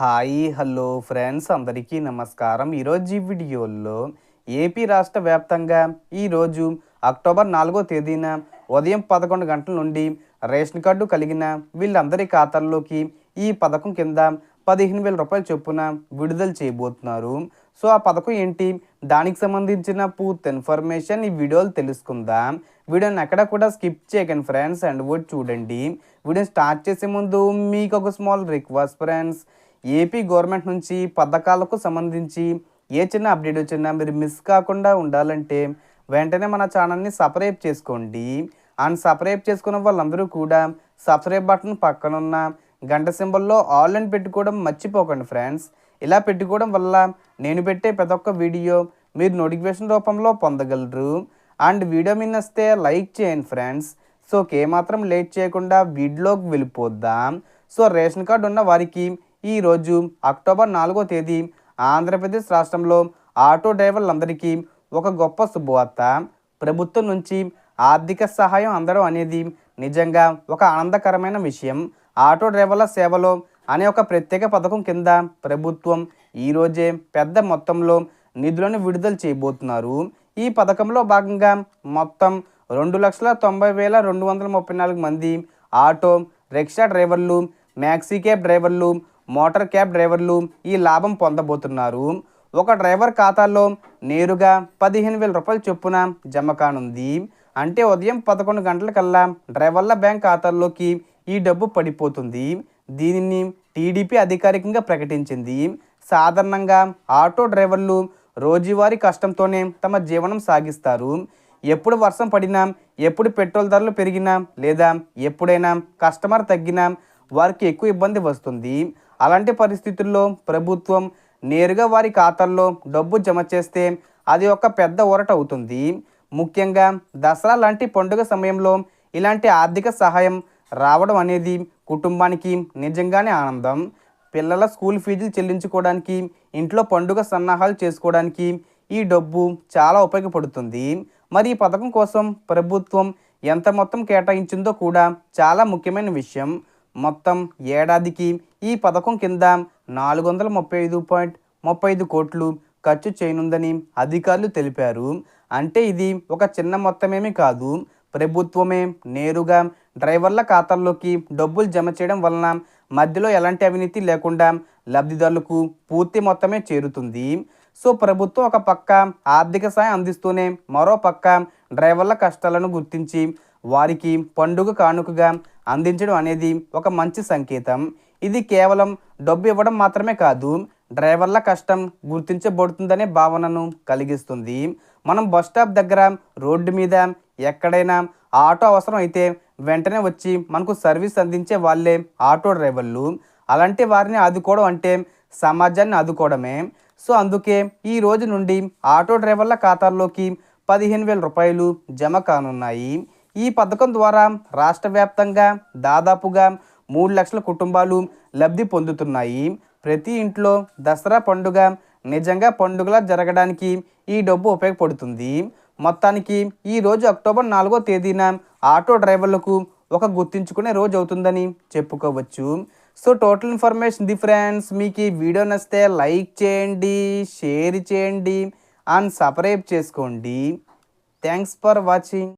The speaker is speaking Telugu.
Hi hello friends. అందరికీ నమస్కారం. ఈరోజు ఈ వీడియోలో ఏపీ రాష్ట్ర వ్యాప్తంగా ఈరోజు అక్టోబర్ నాలుగో తేదీన ఉదయం పదకొండు గంటల నుండి రేషన్ కార్డు కలిగిన వీళ్ళందరి ఖాతాల్లోకి ఈ పథకం కింద పదిహేను వేల రూపాయల చొప్పున విడుదల చేయబోతున్నారు. సో ఆ పథకం ఏంటి? దానికి సంబంధించిన పూర్తి ఇన్ఫర్మేషన్ ఈ వీడియోలు తెలుసుకుందాం. వీడియోని ఎక్కడ కూడా స్కిప్ చేయకండి ఫ్రెండ్స్ అండ్ వర్డ్ చూడండి. వీడియోని స్టార్ట్ చేసే ముందు మీకు ఒక small request friends. AP government నుంచి పథకాలకు సంబంధించి ఏ చిన్న అప్డేట్ వచ్చినా మీరు మిస్ కాకుండా ఉండాలంటే వెంటనే మన ఛానల్ని సబ్స్క్రైబ్ చేసుకోండి. అండ్ సబ్స్క్రైబ్ చేసుకున్న వాళ్ళందరూ కూడా సబ్స్క్రైబ్ బటన్ పక్కనున్న గంట సింబల్లో ఆల్ అని పెట్టుకోవడం మర్చిపోకండి ఫ్రెండ్స్. ఇలా పెట్టుకోవడం వల్ల నేను పెట్టే ప్రతి ఒక్క వీడియో మీరు నోటిఫికేషన్ రూపంలో పొందగలరు. అండ్ వీడియో మీద వస్తే లైక్ చేయండి ఫ్రెండ్స్. సో ఏమాత్రం లేట్ చేయకుండా వీడియోకి వెళ్ళిపోద్దాం. సో రేషన్ కార్డు ఉన్న వారికి ఈరోజు అక్టోబర్ నాలుగో తేదీ ఆంధ్రప్రదేశ్ రాష్ట్రంలో ఆటో డ్రైవర్లందరికీ ఒక గొప్ప శుభవార్త. ప్రభుత్వం నుంచి ఆర్థిక సహాయం అందడం అనేది నిజంగా ఒక ఆనందకరమైన విషయం. ఆటో డ్రైవర్ల సేవలో అనే ఒక ప్రత్యేక పథకం కింద ప్రభుత్వం ఈరోజే పెద్ద మొత్తంలో నిధులను విడుదల చేయబోతున్నారు. ఈ పథకంలో భాగంగా మొత్తం రెండు లక్షల తొంభై వేల రెండు వందల ముప్పై నాలుగు మంది ఆటో రిక్షా డ్రైవర్లు మ్యాక్సీ క్యాబ్ డ్రైవర్లు మోటార్ క్యాబ్ డ్రైవర్లు ఈ లాభం పొందబోతున్నారు. ఒక డ్రైవర్ ఖాతాలో నేరుగా పదిహేను వేల రూపాయల చొప్పున జమ కానుంది. అంటే ఉదయం పదకొండు గంటలకల్లా డ్రైవర్ల బ్యాంక్ ఖాతాల్లోకి ఈ డబ్బు పడిపోతుంది. దీనిని టీడీపీ అధికారికంగా ప్రకటించింది. సాధారణంగా ఆటో డ్రైవర్లు రోజువారీ కష్టంతోనే తమ జీవనం సాగిస్తారు. ఎప్పుడు వర్షం పడినా ఎప్పుడు పెట్రోల్ ధరలు పెరిగినా లేదా ఎప్పుడైనా కస్టమర్ తగ్గినా వారికి ఎక్కువ ఇబ్బంది వస్తుంది. అలాంటి పరిస్థితుల్లో ప్రభుత్వం నేరుగా వారి ఖాతాల్లో డబ్బు జమ చేస్తే అది ఒక పెద్ద ఊరట అవుతుంది. ముఖ్యంగా దసరా లాంటి పండుగ సమయంలో ఇలాంటి ఆర్థిక సహాయం రావడం అనేది కుటుంబానికి నిజంగానే ఆనందం. పిల్లల స్కూల్ ఫీజులు చెల్లించుకోవడానికి ఇంట్లో పండుగ సన్నాహాలు చేసుకోవడానికి ఈ డబ్బు చాలా ఉపయోగపడుతుంది. మరి ఈ పథకం కోసం ప్రభుత్వం ఎంత మొత్తం కేటాయించిందో కూడా చాలా ముఖ్యమైన విషయం. మొత్తం ఏడాదికి ఈ పథకం కింద నాలుగు వందల ముప్పై ఐదు పాయింట్ ముప్పై ఐదు కోట్లు ఖర్చు చేయనుందని అధికారులు తెలిపారు. అంటే ఇది ఒక చిన్న మొత్తమేమీ కాదు. ప్రభుత్వమే నేరుగా డ్రైవర్ల ఖాతాల్లోకి డబ్బులు జమ చేయడం వలన మధ్యలో ఎలాంటి అవినీతి లేకుండా లబ్ధిదారులకు పూర్తి మొత్తమే చేరుతుంది. సో ప్రభుత్వం ఒక పక్క ఆర్థిక సాయం అందిస్తూనే మరో పక్క డ్రైవర్ల కష్టాలను గుర్తించి వారికి పండుగ కానుకగా అందించడం అనేది ఒక మంచి సంకేతం. ఇది కేవలం డబ్బు ఇవ్వడం మాత్రమే కాదు డ్రైవర్ల కష్టం గుర్తించబడుతుందనే భావనను కలిగిస్తుంది. మనం బస్ స్టాప్ దగ్గర రోడ్డు మీద ఎక్కడైనా ఆటో అవసరం అయితే వెంటనే వచ్చి మనకు సర్వీస్ అందించే వాళ్ళే ఆటో డ్రైవర్లు. అలాంటి వారిని ఆదుకోవడం అంటే సమాజాన్ని ఆదుకోవడమే. సో అందుకే ఈ రోజు నుండి ఆటో డ్రైవర్ల ఖాతాల్లోకి పదిహేను వేల రూపాయలు జమ కానున్నాయి. ఈ పథకం ద్వారా రాష్ట్ర వ్యాప్తంగా దాదాపుగా మూడు లక్షల కుటుంబాలు లబ్ధి పొందుతున్నాయి. ప్రతి ఇంట్లో దసరా పండుగ నిజంగా పండుగలా జరగడానికి ఈ డబ్బు ఉపయోగపడుతుంది. మొత్తానికి ఈ రోజు అక్టోబర్ నాలుగో తేదీన ఆటో డ్రైవర్లకు ఒక గుర్తించుకునే రోజు అవుతుందని చెప్పుకోవచ్చు. So total information the friends మీకు ఈ వీడియో నచ్చితే లైక్ చేయండి షేర్ చేయండి అండ్ సబ్స్క్రైబ్ చేసుకోండి. Thanks for watching.